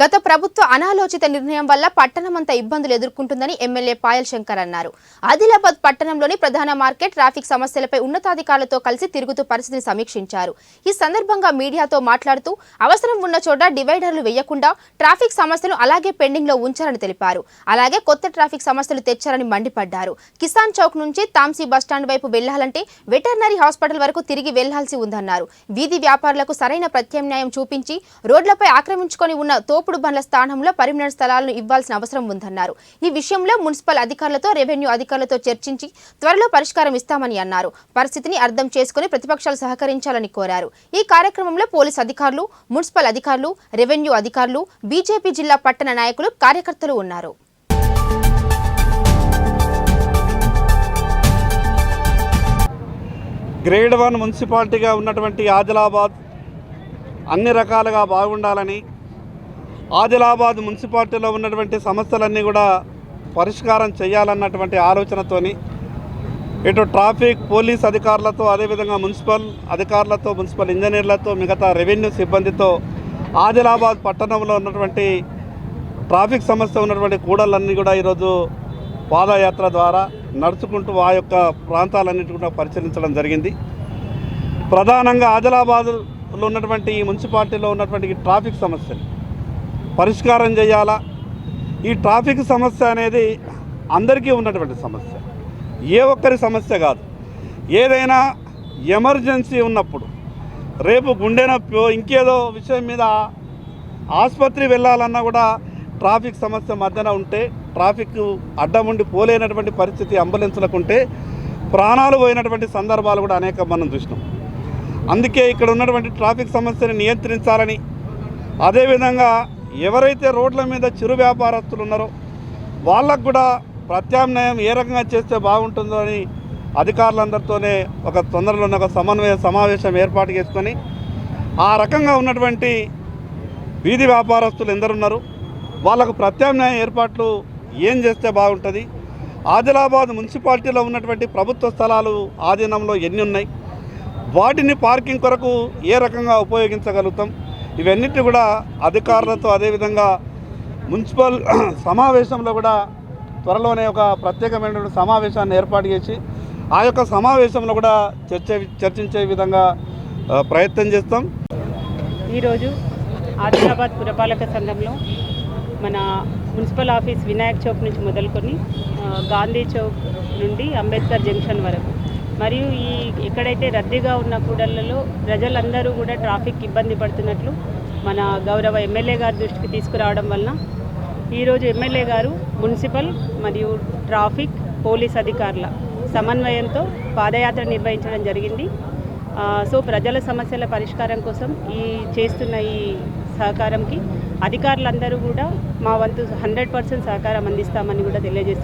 గత ప్రభుత్వ అనాలోచిత నిర్ణయం వల్ల పట్టణమంతా ఇబ్బందులు ఎదుర్కొంటుందని ఎమ్మెల్యే పాయల్ శంకర్ అన్నారు. ఆదిలాబాద్ పట్టణంలోని ప్రధాన మార్కెట్ ట్రాఫిక్ సమస్యలపై ఉన్నతాధికారులతో కలిసి తిరుగుతూ పరిస్థితిని సమీక్షించారు. ఈ సందర్భంగా మీడియాతో మాట్లాడుతూ అవసరం ఉన్న చోట డివైడర్లు వేయకుండా ట్రాఫిక్ సమస్యలు అలాగే పెండింగ్లో ఉంచారని తెలిపారు. అలాగే కొత్త ట్రాఫిక్ సమస్యలు తెచ్చారని మండిపడ్డారు. కిసాన్ చౌక్ నుంచి తాంసీ బస్టాండ్ వైపు వెళ్ళాలంటే వెటర్నరీ హాస్పిటల్ వరకు తిరిగి వెళ్ళాల్సి ఉందన్నారు. వీధి వ్యాపారులకు సరైన ప్రత్యామ్నాయం చూపించి రోడ్లపై ఆక్రమించుకొని ఉన్న తోపుడు బండ్ల స్థానంలో పరిమిణ స్థలాలను ఇవ్వాల్సిన అవసరం ఉందన్నారు. ఈ విషయంలో మున్సిపల్ అధికారులతో రెవెన్యూ అధికారులతో చర్చించి త్వరలో పరిష్కారం ఇస్తామని అన్నారు. పరిస్థితిని అర్థం చేసుకుని ప్రతిపక్షాలు సహకరించాలని కోరారు. ఈ కార్యక్రమంలో పోలీస్ అధికారులు మున్సిపల్ అధికారులు రెవెన్యూ అధికారులు బీజేపీ జిల్లా పట్టణ నాయకులు కార్యకర్తలు ఉన్నారు. గ్రేడ్ వన్ మున్సిపాలిటీగా ఉన్నటువంటి ఆదిలాబాద్ అన్ని రకాలుగా బాగుండాలని ఆదిలాబాద్ మున్సిపాలిటీలో ఉన్నటువంటి సమస్యలన్నీ కూడా పరిష్కారం చేయాలన్నటువంటి ఆలోచనతోని ఇటు ట్రాఫిక్ పోలీస్ అధికారులతో అదేవిధంగా మున్సిపల్ అధికారులతో మున్సిపల్ ఇంజనీర్లతో మిగతా రెవెన్యూ సిబ్బందితో ఆదిలాబాద్ పట్టణంలో ఉన్నటువంటి ట్రాఫిక్ సమస్య ఉన్నటువంటి కూడళ్ళన్నీ కూడా ఈరోజు పాదయాత్ర ద్వారా నడుచుకుంటూ ఆ యొక్క ప్రాంతాలన్నిటి కూడా పరిశీలించడం జరిగింది. ప్రధానంగా ఆదిలాబాద్లో ఉన్నటువంటి ఈ మున్సిపాలిటీలో ఉన్నటువంటి ట్రాఫిక్ సమస్యలు. పరిష్కారం చేయాలా? ఈ ట్రాఫిక్ సమస్య అనేది అందరికీ ఉన్నటువంటి సమస్య. ఏ ఒక్కరి సమస్య కాదు. ఏదైనా ఎమర్జెన్సీ ఉన్నప్పుడు రేపు గుండె నొప్పి ఇంకేదో విషయం మీద ఆసుపత్రి వెళ్ళాలన్నా కూడా ట్రాఫిక్ సమస్య మధ్యన ఉంటే ట్రాఫిక్ అడ్డం ఉండి పోలేనటువంటి పరిస్థితి అంబులెన్స్లకు ఉంటే ప్రాణాలు పోయినటువంటి సందర్భాలు కూడా అనేక మనం చూసినాం. అందుకే ఇక్కడ ఉన్నటువంటి ట్రాఫిక్ సమస్యని నియంత్రించాలని అదేవిధంగా ఎవరైతే రోడ్ల మీద చిరు వ్యాపారస్తులు ఉన్నారో వాళ్ళకు కూడా ప్రత్యామ్నాయం ఏ రకంగా చేస్తే బాగుంటుందో అని అధికారులందరితోనే ఒక తొందరలోనే ఒక సమన్వయ సమావేశం ఏర్పాటు చేసుకొని ఆ రకంగా ఉన్నటువంటి వీధి వ్యాపారస్తులు ఎందరున్నారు వాళ్ళకు ప్రత్యామ్నాయ ఏర్పాట్లు ఏం చేస్తే బాగుంటుంది ఆదిలాబాద్ మున్సిపాలిటీలో ఉన్నటువంటి ప్రభుత్వ స్థలాలు ఆధీనంలో ఎన్ని ఉన్నాయి వాటిని పార్కింగ్ కొరకు ఏ రకంగా ఉపయోగించగలుగుతాం ఇవన్నిటి కూడా అధికారులతో అదేవిధంగా మున్సిపల్ సమావేశంలో కూడా త్వరలోనే ఒక ప్రత్యేకమైనటువంటి సమావేశాన్ని ఏర్పాటు చేసి ఆ యొక్క సమావేశంలో కూడా చర్చ చర్చించే విధంగా ప్రయత్నం చేస్తాం. ఈరోజు ఆదిలాబాద్ పురపాలక సంఘంలో మన మున్సిపల్ ఆఫీస్ వినాయక్ చౌక్ నుంచి మొదలుకొని గాంధీ చౌక్ నుండి అంబేద్కర్ జంక్షన్ వరకు మరియు ఈ ఎక్కడైతే రద్దీగా ఉన్న కూడళ్ళలో ప్రజలందరూ కూడా ట్రాఫిక్ ఇబ్బంది పడుతున్నట్లు మన గౌరవ ఎమ్మెల్యే గారి దృష్టికి తీసుకురావడం వలన ఈరోజు ఎమ్మెల్యే గారు మున్సిపల్ మరియు ట్రాఫిక్ పోలీస్ అధికారుల సమన్వయంతో పాదయాత్ర నిర్వహించడం జరిగింది. సో ప్రజల సమస్యల పరిష్కారం కోసం ఈ చేస్తున్న ఈ సహకారంకి అధికారులందరూ కూడా మా వంతు హండ్రెడ్ పర్సెంట్ సహకారం అందిస్తామని కూడా తెలియజేస్తున్నాం.